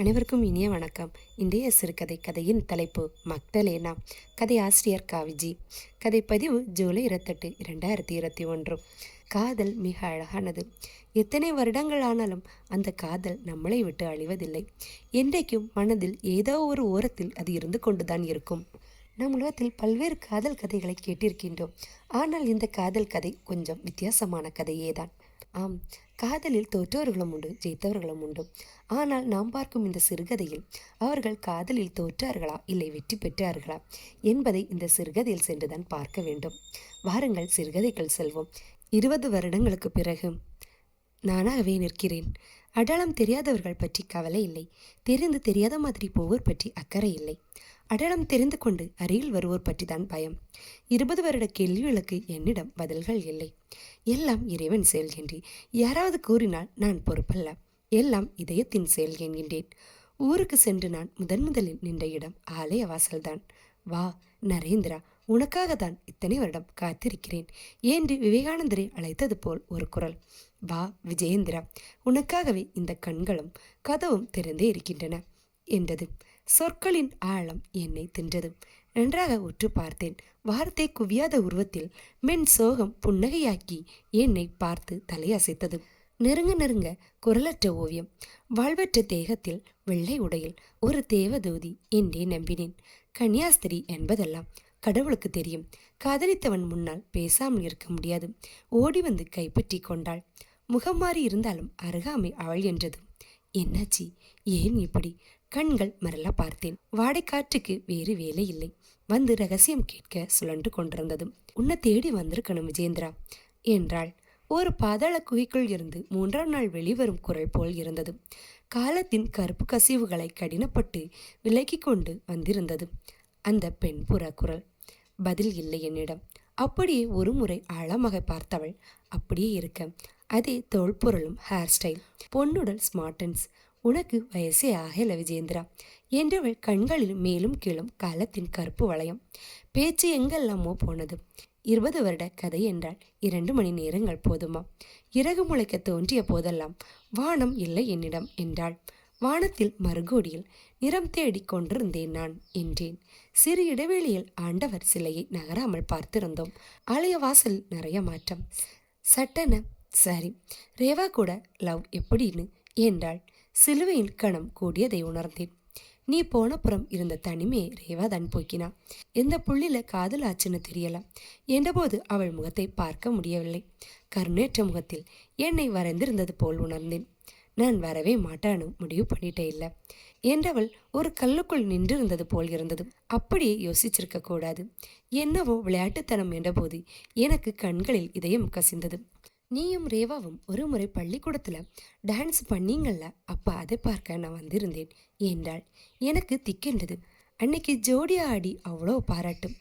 அனைவருக்கும் இனிய வணக்கம். இன்றைய சிறுகதை கதையின் தலைப்பு மக்தலேனா. கதை ஆசிரியர் காவிஜி. கதை பதிவு ஜூலை இருபத்தெட்டு இரண்டாயிரத்தி இருபத்தி ஒன்று. காதல் மிக அழகானது. எத்தனை வருடங்கள் ஆனாலும் அந்த காதல் நம்மளை விட்டு அழிவதில்லை. என்றைக்கும் மனதில் ஏதோ ஒரு ஓரத்தில் அது இருந்து கொண்டுதான் இருக்கும். நம் உலகத்தில் பல்வேறு காதல் கதைகளை கேட்டிருக்கின்றோம். ஆனால் இந்த காதல் கதை கொஞ்சம் வித்தியாசமான கதையே தான் ஆம் காதலில் தோற்றவர்களும் உண்டு ஜெயித்தவர்களும் உண்டு ஆனால் நாம் பார்க்கும் இந்த சிறுகதையில் அவர்கள் காதலில் தோற்றார்களா இல்லை வெற்றி பெற்றார்களா என்பதை இந்த சிறுகதையில் சென்றுதான் பார்க்க வேண்டும். வாருங்கள் சிறுகதைகள் செல்வோம். இருபது வருடங்களுக்கு பிறகு நானாகவே நிற்கிறேன். அடையாளம் தெரியாதவர்கள் பற்றி கவலை இல்லை. தெரிந்து தெரியாத மாதிரி போவோர் பற்றி அக்கறை இல்லை. அடையாளம் தெரிந்து கொண்டு அருகில் வருவோர் பற்றி தான் பயம். இருபது வருட கேள்விகளுக்கு என்னிடம் பதில்கள் இல்லை. எல்லாம் இறைவன் செயல் யாராவது கூறினால் நான் பொறுப்பல்ல. எல்லாம் இதயத்தின் செயல் என்கின்றேன். ஊருக்கு சென்று நான் முதன் முதலில் நின்ற இடம் ஆலய வாசல்தான். வா நரேந்திரா உனக்காக தான் இத்தனை வருடம் காத்திருக்கிறேன். என்று விவேகானந்தரை அழைத்தது போல் ஒரு குரல். வா விஜயேந்திரா உனக்காகவே இந்த கண்களும் கதவும் திறந்தே இருக்கின்றன. என்றது. சொற்களின் ஆழம் என்னை தின்றது. நன்றாக உற்று பார்த்தேன். வார்த்தை குவியாத உருவத்தில் மென் சோகம் புன்னகையாக்கி என்னை பார்த்து தலையசைத்தது. நெருங்க நெருங்க குரலற்ற ஓவியம். வாழ்வற்ற தேகத்தில் வெள்ளை உடையில் ஒரு தேவதூதி என்றே நம்பினேன். கன்னியாஸ்திரி என்பதெல்லாம் கடவுளுக்கு தெரியும். காதலித்தவன் முன்னால் பேசாமல் இருக்க முடியாது. ஓடி வந்து கைப்பற்றி கொண்டாள். முகம் மாறி இருந்தாலும் அருகாமை அவள் என்றது. என்னாச்சி? ஏன் இப்படி? கண்கள் மரல பார்த்தேன். வாடைக்காற்றுக்கு வேறு வேலை இல்லை. வந்து ரகசியம் கேட்க சுழன்று கொண்டிருந்தது. உன்னை தேடி வந்திருக்கணும் விஜேந்திரா. என்றாள். ஒரு பாதாள குகைக்குள் இருந்து மூன்றாம் நாள் வெளிவரும் குரல் போல் இருந்தது. காலத்தின் கருப்பு கசிவுகளை கடினப்பட்டு விலக்கி கொண்டு வந்திருந்தது. அந்த பெண் புற குரல். பதில் இல்லை என்னிடம். அப்படியே ஒரு முறை ஆழமாக பார்த்தவள். அப்படியே இருக்க. அதே தோல்பொருளும் ஹேர் ஸ்டைல் பொன்னுடல் ஸ்மார்டன்ஸ் உனக்கு வயசே ஆகல விஜேந்திரா என்றவள் கண்களில் மேலும் கீழும் காலத்தின் கருப்பு வளையம். பேச்சு எங்கெல்லாமோ போனது. இருபது வருட கதை என்றால் இரண்டு மணி நேரங்கள் போதுமா? இறகு முளைக்க தோன்றிய போதெல்லாம் வானம் இல்லை என்னிடம் என்றாள். வானத்தில் மறுகோடியில் நிறம் தேடிக் கொண்டிருந்தேன் நான் என்றேன். சிறு இடைவெளியில் ஆண்டவர் சிலையை நகராமல் பார்த்திருந்தோம். ஆலய வாசல் நிறைய மாற்றம். சட்டன சரி ரேவா கூட லவ் எப்படின்னு என்றாள். சிலுவையின் கணம் கூடியதை உணர்ந்தேன். நீ போனப்புறம் இருந்த தனிமையை ரேவா தான் போக்கினா. எந்த புள்ளில காதல் ஆச்சுன்னு தெரியல என்றபோது அவள் முகத்தை பார்க்க முடியவில்லை. கருணேற்ற முகத்தில் என்னை வரைந்திருந்தது போல் உணர்ந்தேன். நான் வரவே மாட்டான்னு முடிவு பண்ணிட்டே இல்லை என்றவள் ஒரு கல்லுக்குள் நின்றிருந்தது போல் இருந்தது. அப்படியே யோசிச்சிருக்க கூடாது. என்னவோ விளையாட்டுத்தனம் என்றபோது எனக்கு கண்களில் இதயம் கசிந்தது. நீயும் ரேவாவும் ஒரு முறை பள்ளிக்கூடத்தில் டான்ஸ் பண்ணீங்கள்ல அப்போ அதை பார்க்க நான் வந்திருந்தேன் என்றாள். எனக்கு திக்கின்றது. அன்னைக்கு ஜோடியா ஆடி அவ்வளோ பாராட்டும்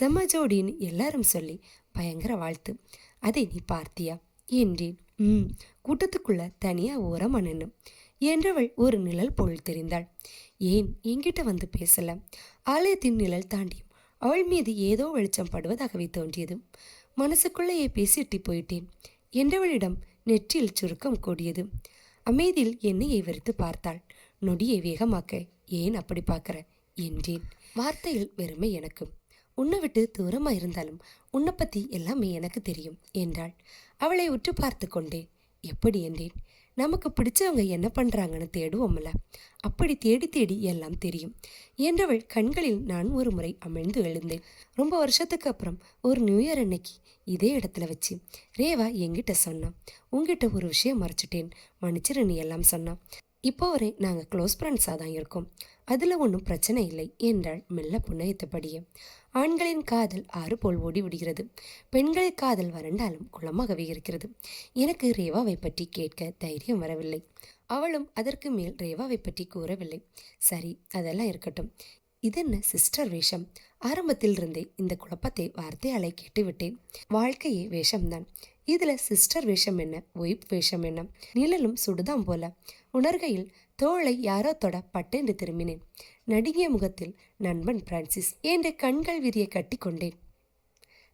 செம்ம ஜோடின்னு எல்லாரும் சொல்லி பயங்கர வாழ்த்து. அதை நீ பார்த்தியா? என்றேன். ம் கூட்டத்துக்குள்ள தனியா ஓரம் நின்னு என்றவள் ஒரு நிழல் பொருள் தெரிந்தாள். ஏன் என்கிட்ட வந்து பேசல? ஆலயத்தின் நிழல் தாண்டியும் அவள் மீது ஏதோ வெளிச்சம் படுவதாகவே தோன்றியது. மனசுக்குள்ளேயே பேசிட்டு போயிட்டேன். என்றவளிடம் நெற்றியில் சுருக்கம் கூடியது. அமைதியில் என்னையை வெறுத்து பார்த்தாள். நொடியை வேகமாக்க ஏன் அப்படி பார்க்கிற? என்றேன். வார்த்தையில் வெறுமை எனக்கு உன்னை விட்டு தூரமா இருந்தாலும் உன்னை பற்றி எல்லாமே எனக்கு தெரியும் என்றாள். அவளை உற்று பார்த்து கொண்டேன். எப்படி என்றேன்? நமக்கு பிடிச்சவங்க என்ன பண்றாங்கன்னு தேடுவோம்ல. அப்படி தேடி தேடி எல்லாம் தெரியும். என்றவள் கண்களில் நான் ஒரு முறை அமிழ்ந்து எழுந்தேன். ரொம்ப வருஷத்துக்கு அப்புறம் ஒரு நியூ இயர் அன்னைக்கு இதே இடத்துல வச்சு ரேவா எங்கிட்ட சொன்னான். உங்ககிட்ட ஒரு விஷயம் மறைச்சிட்டேன். மன்னிச்சிரு நீ எல்லாம் சொன்னான். இப்போ வரை நாங்கள் க்ளோஸ் ஃப்ரெண்ட்ஸாக தான் இருக்கோம். அதில் ஒன்றும் பிரச்சனை இல்லை என்றாள் மெல்ல புன்னகைத்தபடியே. ஆண்களின் காதல் ஆறு போல் ஓடி விடுகிறது. பெண்களை காதல் வறண்டாலும் குளமாகவே இருக்கிறது. எனக்கு ரேவாவை பற்றி கேட்க தைரியம் வரவில்லை. அவளும் அதற்கு மேல் ரேவாவை பற்றி கூறவில்லை. சரி அதெல்லாம் இருக்கட்டும். இதென்ன சிஸ்டர் வேஷம்? ஆரம்பத்தில் இருந்தே இந்த குழப்பத்தை வார்த்தையாலை கேட்டுவிட்டேன். வாழ்க்கையே வேஷம்தான். இதில் சிஸ்டர் வேஷம் என்ன? ஒய்ப் வேஷம் என்ன? நிழலும் சுடுதாம் போல. உணர்கையில் தோளை யாரோ தொட பட்டென்று திரும்பினேன். நடுங்கிய முகத்தில் நண்பன் பிரான்சிஸ் என்ற கண்கள் விரிய கட்டி கொண்டேன்.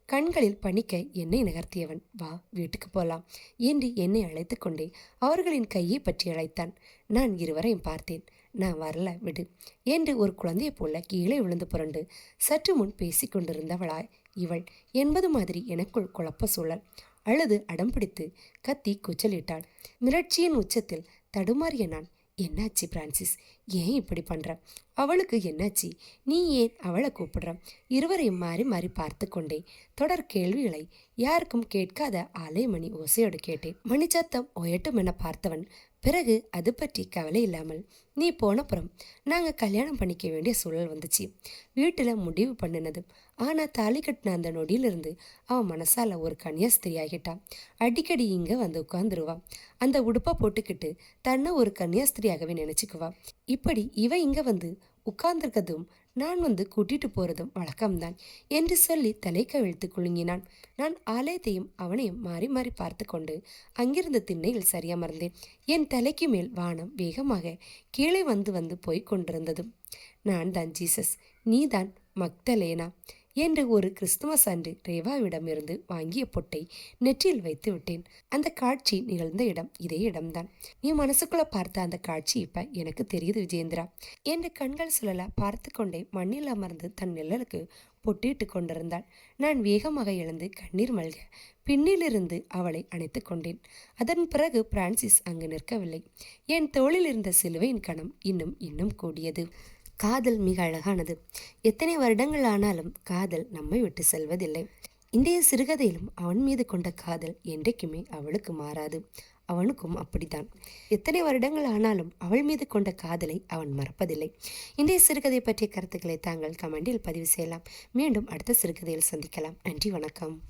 கண்களில் பணிக்க என்னை நகர்த்தியவன். வா வீட்டுக்கு போலாம் என்று என்னை அழைத்து கொண்டே அவர்களின் கையை பற்றி அழைத்தான். நான் இருவரையும் பார்த்தேன். நான் வரல விடு என்று ஒரு குழந்தையைப் போல கீழே விழுந்து புரண்டு சற்று முன் பேசிக் கொண்டிருந்தவளாய் இவள் என்பது மாதிரி எனக்குள் குழப்ப சூழல். அழுது அடம்பிடித்து கத்தி கூச்சலிட்டாள். மிரட்சியின் உச்சத்தில் தடுமாறிய நான் என்னாச்சு பிரான்சிஸ்? ஏன் இப்படி பண்ற? அவளுக்கு என்னாச்சு? நீ ஏன் அவளை கூப்பிடுற? இருவரையும் மாறி மாறி பார்த்து கொண்டே. தொடர் கேள்விகளை யாருக்கும் கேட்காத அலைமணி ஓசையோடு கேட்டேன் மணிச்சத்தம் ஒயட்டும் என பார்த்தவன் பிறகு அது பற்றி கவலை இல்லாமல் நீ போனப்புறம் நாங்கள் கல்யாணம் பண்ணிக்க வேண்டிய சூழல் வந்துச்சு. வீட்டில் முடிவு பண்ணினது. ஆனால் தாலி கட்டின அந்த நொடியிலிருந்து அவன் மனசால் ஒரு கன்னியாஸ்திரி ஆகிட்டான் அடிக்கடி இங்கே வந்து உட்காந்துருவான் அந்த உடுப்பை போட்டுக்கிட்டு தன்னை ஒரு கன்னியாஸ்திரியாகவே நினச்சிக்குவான் இப்படி இவன் இங்கே வந்து உட்கார்ந்திருக்கதும் நான் வந்து கூட்டிட்டு போறதும் வழக்கம்தான் என்று சொல்லி தலை கவிழ்த்து குலுங்கினான். நான் ஆலயத்தையும் அவனையும் மாறி மாறி பார்த்து கொண்டு அங்கிருந்த திண்ணையில் சரியமர்ந்தேன். என் தலைக்கு மேல் வானம் வேகமாக கீழே வந்து வந்து போய்க் கொண்டிருந்தது. நான் தான் ஜீசஸ் நீதான் மக்தலேனா? என்று ஒரு கிறிஸ்துமஸ் அன்று ரேவாவிடமிருந்து வாங்கிய பொட்டை நெற்றியில் வைத்து விட்டேன். அந்த காட்சி நிகழ்ந்த இடம் இதே இடம்தான். நீ மனசுக்குள்ள பார்த்த அந்த காட்சி இப்ப எனக்கு தெரியுது விஜேந்திரா என்று கண்கள் சுழல பார்த்து கொண்டே மண்ணில் அமர்ந்து தன் நிழலுக்கு பொட்டிட்டு கொண்டிருந்தாள். நான் வேகமாக எழுந்து கண்ணீர் மல்க பின்னிலிருந்து அவளை அணைத்து கொண்டேன். அதன் பிறகு பிரான்சிஸ் அங்கு நிற்கவில்லை. என் தோளில் இருந்த சிலுவையின் கணம் இன்னும் இன்னும் கூடியது. காதல் மிக அழகானது. எத்தனை வருடங்கள் ஆனாலும் காதல் நம்மை விட்டு செல்வதில்லை. இன்றைய சிறுகதையிலும் அவன் மீது கொண்ட காதல் என்றைக்குமே அவளுக்கு மாறாது. அவனுக்கும் அப்படித்தான். எத்தனை வருடங்கள் ஆனாலும் அவள் மீது கொண்ட காதலை அவன் மறப்பதில்லை. இன்றைய சிறுகதை பற்றிய கருத்துக்களை தாங்கள் கமெண்டில் பதிவு செய்யலாம். மீண்டும் அடுத்த சிறுகதையில் சந்திக்கலாம். நன்றி வணக்கம்.